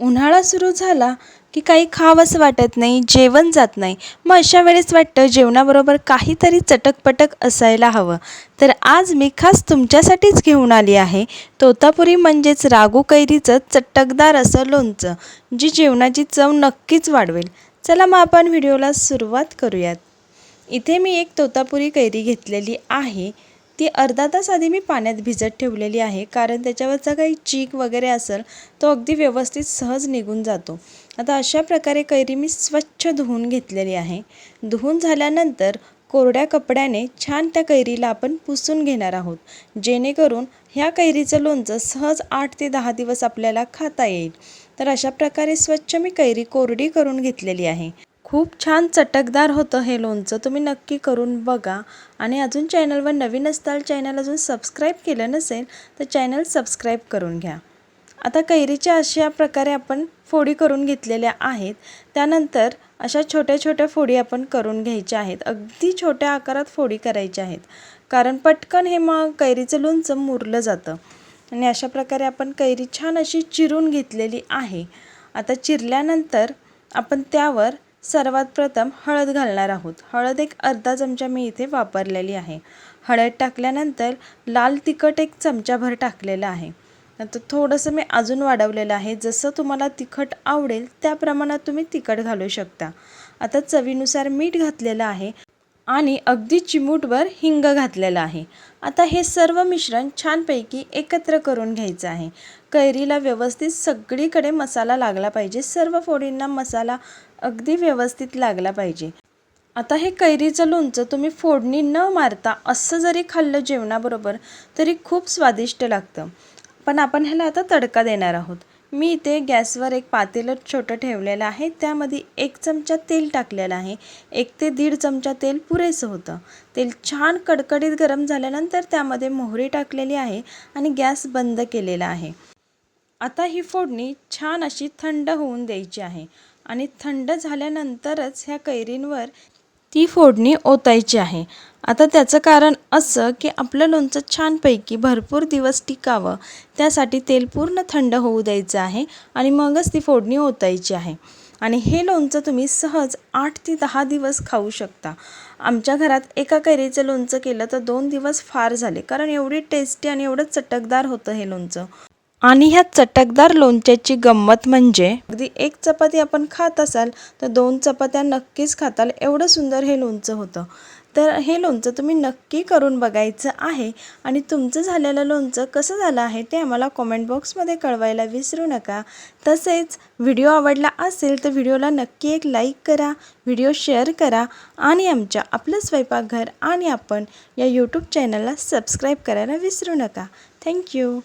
उन्हाळा सुरू झाला की काही खावंसं वाटत नाही जेवण जात नाही. मग अशा वेळेस वाटतं जेवणाबरोबर काहीतरी चटकपटक असायला हवं. तर आज मी खास तुमच्यासाठीच घेऊन आली आहे. तोतापुरी म्हणजेच रागू कैरीचं चटकदार असं लोणचं जी जेवणाची चव नक्कीच वाढवेल. चला मग आपण व्हिडिओला सुरुवात करूयात. इथे मी एक तोतापुरी कैरी घेतलेली आहे. ती अर्धा तास आधी मी पाण्यात भिजत ठेवलेली आहे कारण त्याच्यावरचा काही चीक वगैरे असेल तो अगदी व्यवस्थित सहज निघून जातो. आता अशा प्रकारे कैरी मी स्वच्छ धुवून घेतलेली आहे. धुवून झाल्यानंतर कोरड्या कपड्याने छान त्या कैरीला आपण पुसून घेणार आहोत. जेणेकरून ह्या कैरीचं लोणचं सहज आठ ते दहा दिवस आपल्याला खाता येईल. तर अशा प्रकारे स्वच्छ मी कैरी कोरडी करून घेतलेली आहे. खूप छान चटकदार होतं हे लोणचं. तुम्ही नक्की करून बघा. आणि अजून चॅनलवर नवीन असताल चॅनल अजून सबस्क्राईब केलं नसेल तर चॅनल सबस्क्राईब करून घ्या. आता कैरीच्या अशा प्रकारे आपण फोडी करून घेतलेल्या आहेत. त्यानंतर अशा छोट्या छोट्या फोडी आपण करून घ्यायच्या आहेत. अगदी छोट्या आकारात फोडी करायच्या आहेत. कारण पटकन हे मग कैरीचं लोणचं मुरलं जातं. आणि अशा प्रकारे आपण कैरी छान अशी चिरून घेतलेली आहे. आता चिरल्यानंतर आपण त्यावर सर्वात प्रथम हळद घालणार आहोत. हळद एक अर्धा चमचा मी इथे वापरलेली आहे. हळद टाकल्यानंतर लाल तिखट एक चमचाभर टाकलेलं आहे. नंतर थोडंसं मी अजून वाढवलेलं आहे. जसं तुम्हाला तिखट आवडेल त्या प्रमाणात तुम्ही तिखट घालू शकता. आता चवीनुसार मीठ घातलेलं आहे. आणि अगदी चिमूटभर हिंग घातलेलं आहे. आता हे सर्व मिश्रण छानपैकी एकत्र करून घ्यायचं आहे. कैरीला व्यवस्थित सगळीकडे मसाला लागला पाहिजे. सर्व फोडींना मसाला अगदी व्यवस्थित लागला पाहिजे. आता हे कैरीचं लोणचं तुम्ही फोडणी न मारता असं जरी खाल्लं जेवणाबरोबर तरी खूप स्वादिष्ट लागतं. पण आपण ह्याला आता तडका देणार आहोत. मी इथे गॅसवर एक पातेलं छोटं ठेवलेलं आहे. त्यामध्ये एक चमचा तेल टाकलेलं आहे. एक ते दीड चमचा तेल पुरेसं होतं. तेल छान कडकडीत गरम झाल्यानंतर त्यामध्ये मोहरी टाकलेली आहे आणि गॅस बंद केलेला आहे. आता ही फोडणी छान अशी थंड होऊन द्यायची आहे आणि थंड झाल्यानंतरच ह्या कैरींवर ती फोडणी ओतायची आहे. आता त्याचं कारण असं की आपलं लोणचं छानपैकी भरपूर दिवस टिकावं त्यासाठी तेल पूर्ण थंड होऊ द्यायचं आहे आणि मगच ती फोडणी ओतायची आहे. आणि हे लोणचं तुम्ही सहज आठ ते दहा दिवस खाऊ शकता. आमच्या घरात एका कैरीचं लोणचं केलं तर दोन दिवस फार झाले कारण एवढी टेस्टी आणि एवढं चटकदार होतं हे लोणचं. आणि ह्या चटकदार लोणच्याची गंमत म्हणजे? अगदी एक चपाती आपण खात असाल तर दोन चपात्या नक्कीच खाताल. एवढं सुंदर हे लोणचं होतं. तर हे लोणचं तुम्ही नक्की करून बघायचं आहे. आणि तुमचं झालेलं लोणचं कसं झालं आहे ते आम्हाला कॉमेंट बॉक्समध्ये कळवायला विसरू नका. तसेच व्हिडिओ आवडला असेल तर व्हिडिओला नक्की एक लाईक करा व्हिडिओ शेअर करा. आणि आमच्या आपलं स्वयंपाकघर आणि आपण या यूट्यूब चॅनलला सबस्क्राईब करायला विसरू नका. थँक्यू